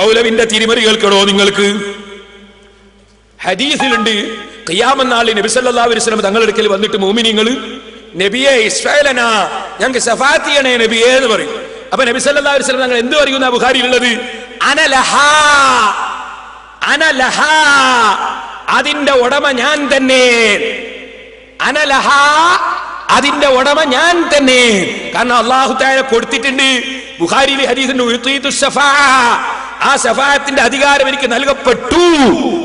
മൗലവിന്റെ തിരിമറി കേൾക്കണോ നിങ്ങൾക്ക്? ഹദീസിലുണ്ട് കയ്യാമെന്നാളി നബി സല്ലല്ലാഹു അലൈഹി വസല്ലം തങ്ങളുടെ അടുക്കൽ വന്നിട്ട് മോമിനിങ്ങൾ നബിയെ ഇസ്രായേലനാ ഞങ്ങൾക്ക് സഫാത്തിയണേ നബിയെ എന്ന് പറയും. അപ്പൊ നബി അലൈഹി വസല്ലം തങ്ങൾ എന്ത് പറയുന്ന ബുഖാരിയിലുള്ളത്? അനലഹാ അനലഹാ അതിന്റെ ഉടമ ഞാൻ തന്നെ. അനലഹാ അതിന്റെ ഉടമ ഞാൻ തന്നെ. കാരണം അള്ളാഹു താഴെ കൊടുത്തിട്ടുണ്ട് ബുഹാരി ഹദീസിന്റെ ഉഴുത്തീത്തു ശഫാ. ആ ശഫാത്തിന്റെ അധികാരം എനിക്ക് നൽകപ്പെട്ടു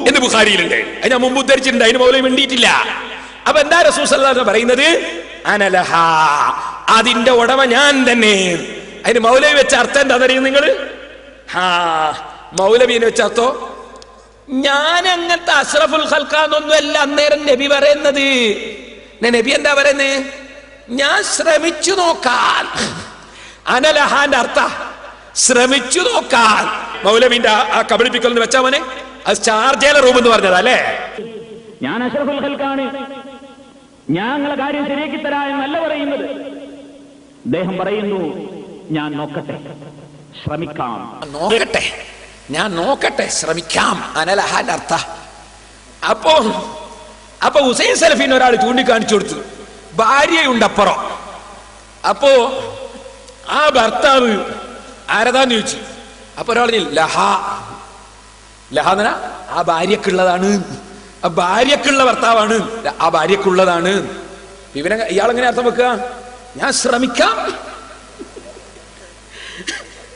എന്ന് ബുഖാരിയിലുണ്ട്. അത് ഞാൻ മുമ്പ് ഉദ്ധരിച്ചിട്ടുണ്ട് അതിന് മൗലം വേണ്ടിയിട്ടില്ല അപ്പൊ എന്താ റസൂസ് പറയുന്നത്? അനലഹ അതിന്റെ ഉടമ ഞാൻ തന്നെ. അതിന് മൗലവി വെച്ച അർത്ഥം എന്താ അറിയും നിങ്ങൾ? ഹാ മൗലവിനെ വെച്ച അർത്ഥോ? ഞാൻ അങ്ങനത്തെ അഷ്റഫുൽ ഖൽക്കാന്നൊന്നുമല്ല അന്നേരം നബി പറയുന്നത്. നബി എന്താ പറയുന്നത് ഞാൻ ശ്രമിച്ചു നോക്കാൻ. അനലഹാന്റെ അർത്ഥ ശ്രമിച്ചു നോക്കാൻ. മൗലവിന്റെ ആ- കബളിപ്പിക്കൽ എന്ന് വെച്ചാ മോനെ? അത് ചാർജേല റൂം എന്ന് പറഞ്ഞതാ അല്ലേ? ഞാൻ അഷറഫുൽ ഹൽക്കാണ് ഞങ്ങളെ കാര്യം ശരിയാക്കി തരാ എന്നല്ല പറയുന്നത്. അദ്ദേഹം പറയുന്നു ഞാൻ നോക്കട്ടെ ശ്രമിക്കാം. നോക്കട്ടെ ഞാൻ നോക്കട്ടെ ശ്രമിക്കാം. അനലഹാന്റെ അർത്ഥ അപ്പോ അപ്പൊ ഹുസൈൻ സലഫീൻ ഒരാൾ ചൂണ്ടിക്കാണിച്ചു കൊടുത്തു. ഭാര്യയുണ്ടപ്പുറം. അപ്പോ ആ ഭർത്താവ് ആരതാന്ന് ചോദിച്ചു. അപ്പൊ ഒരാൾ ലഹ. ലഹ എന്ന ആ ഭാര്യക്കുള്ളതാണ്. ആ ഭാര്യക്കുള്ള ഭർത്താവാണ്. ആ ഭാര്യക്കുള്ളതാണ്. ഇവനെ ഇയാൾ എങ്ങനെ അർത്ഥം വെക്കുക? ഞാൻ ശ്രമിക്കാം.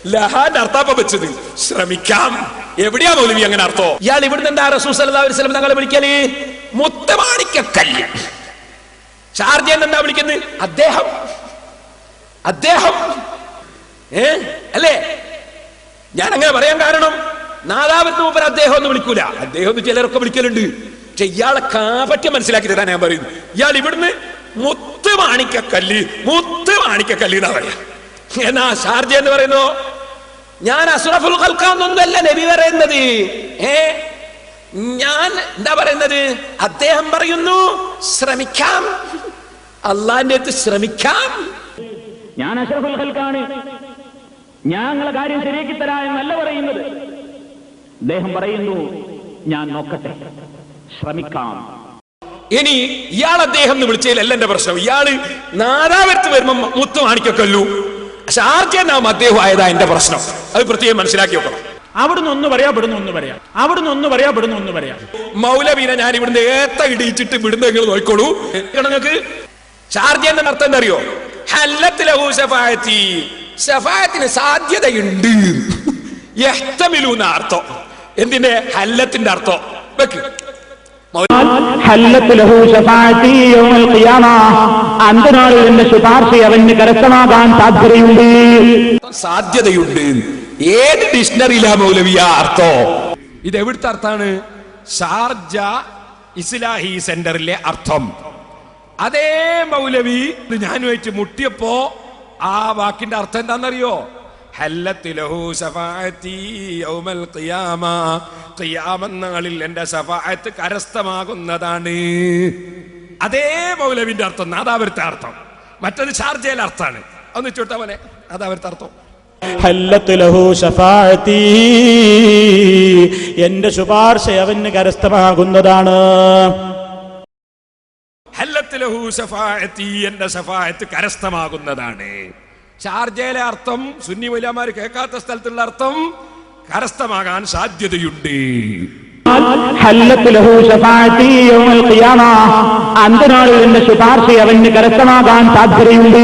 ലഹാന്റെ അർത്ഥാപ്പ വെച്ചത് ശ്രമിക്കാം. എവിടെയാ മൗലവി അങ്ങനെ അർത്ഥോ? ഇയാൾ ഇവിടുന്ന് എന്താ സല്ലല്ലാഹു അലൈഹി വസല്ലം തങ്ങളെ വിളിക്കൽ? മുത്തമാണിക്കല്ല് ചാർജ് എന്താ വിളിക്കുന്നത്? അദ്ദേഹം. അദ്ദേഹം. ഏ? അല്ലേ? ഞാൻ അങ്ങനെ പറയാൻ കാരണം നാദാപത്തിന് മൂപ്പർ അദ്ദേഹം ഒന്നും വിളിക്കൂല. അദ്ദേഹം ഒന്ന് ചിലരൊക്കെ വിളിക്കലുണ്ട്. പക്ഷെ ഇയാളെ കാപറ്റ്യം മനസ്സിലാക്കി തരാൻ ഞാൻ പറയുന്നു. ഇയാൾ ഇവിടുന്ന് മുത്ത് മാണിക്കക്കല്ല് മുത്ത് മാണിക്കക്കല്ല് എന്നാ പറയാ. എന്നാ ഷാർജ എന്ന് പറയുന്നു ഞാൻ അസുറഫുൽ ഖൽക്കാന്നൊന്നുമല്ല നബി പറയുന്നത്. ഏ? ഞാൻ എന്താ പറയുന്നത്? അദ്ദേഹം പറയുന്നു ശ്രമിക്കാം. അള്ളാന്റെ അടുത്ത് ശ്രമിക്കാം. ഞാൻ അഷറഫുൽ ഖൽക്കാണ് ഞങ്ങളെ കാര്യം ശരിയാക്കി തരാ എന്നല്ല പറയുന്നത്. അദ്ദേഹം പറയുന്നു ഞാൻ നോക്കട്ടെ. ശ്രമിക്കാം. ഇനി ഇയാൾ അദ്ദേഹം എന്ന് വിളിച്ചതിലല്ല എന്റെ പ്രശ്നം. ഇയാൾ നാദാവരത്ത് വരുമ്പോ മുത്ത് മാണിക്കൊല്ലു ഷാർജനാം അദ്ദേഹം ആയതാ എന്റെ പ്രശ്നം. അത് പ്രത്യേകം മനസ്സിലാക്കി വെക്കണം. അവിടുന്ന് ഒന്ന് പറയാ ഇവിടുന്ന് ഒന്ന് പറയാ. അവിടുന്ന് ഒന്ന് പറയാ ഇവിടുന്ന് ഒന്ന് പറയാ. മൗലവീനെ ഞാൻ ഇവിടുന്ന് ഏത്ത ഇടിയിച്ചിട്ട് ഇവിടുന്ന് നിങ്ങൾ നോക്കോളൂ നിങ്ങൾക്ക്? ഷാർജന്റെ അർത്ഥം എന്താ അറിയോ? ഹല്ലത്തിലഹു ശഫായത്തിന് സാധ്യതയുണ്ട്. എന്ന അർത്ഥം. എന്തിന്റെ? ഹല്ലത്തിന്റെ അർത്ഥം. വെക്ക്. ഹല്ലത്ത് ലഹു ശഫാഅത്തി യൗമൽ ഖിയാമ. അന്തനാളിൽ എന്റെ ശുപാർശ അവന് കരസ്ഥമാകാൻ സാധ്യതയുണ്ട്. സാധ്യതയുണ്ട്. ഏത് ഡിക്ഷണറിയിലാ മൗലവിയ അർത്ഥോ? ഇത് എവിടുത്തെ അർത്ഥാണ് ഷാർജ ഇസ്ലാഹി സെന്ററിലെ അർത്ഥം. അതേ മൗലവി ഞാൻ ഞാനുമായിട്ട് മുട്ടിയപ്പോ ആ വാക്കിന്റെ അർത്ഥം എന്താണെന്നറിയോ? ിൽ എന്റെ സഫായത്ത് കരസ്ഥമാകുന്നതാണ്. അതേ മൗലവിന്റെ അർത്ഥം നാദാപുരത്തെ അർത്ഥം. മറ്റൊരു ഷാർജയിലെ അർത്ഥമാണ്. ഒന്ന് ചോട്ടാ പോലെ നാദാപുരത്തെ അർത്ഥം. എന്റെ ശുപാർശ അവന് കരസ്ഥമാകുന്നതാണ്. ലഹു സഫായത്ത് കരസ്ഥമാകുന്നതാണ്. ഷാർജയിലെ അർത്ഥം സുന്നി വലിയമാർ കേൾക്കാത്ത സ്ഥലത്തുള്ള അർത്ഥം കരസ്ഥമാകാൻ സാധ്യതയുണ്ട്. അന്തനാളിൽ എന്റെ ശുപാർശ അവന് കരസ്ഥമാകാൻ സാധ്യതയുണ്ട്.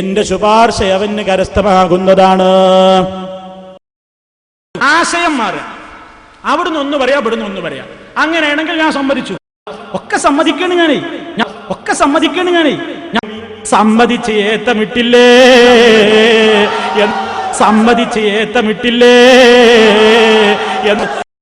എന്റെ ശുപാർശ അവന് കരസ്ഥമാകുന്നതാണ്. ആശയം മാറുക. അവിടുന്ന് ഒന്ന് പറയാം ഇവിടുന്ന് ഒന്ന് പറയാം. അങ്ങനെയാണെങ്കിൽ ഞാൻ സമ്മതിച്ചു. ഒക്കെ സമ്മതിക്കണ് ഞാനേ. ഞാൻ ഒക്കെ സമ്മതിക്കണ് ഞാനേ. ഞാൻ സമ്മതിച്ച് ഏത്തമിട്ടില്ലേ സമ്മതിച്ച് ഏത്തമിട്ടില്ലേ എന്ന്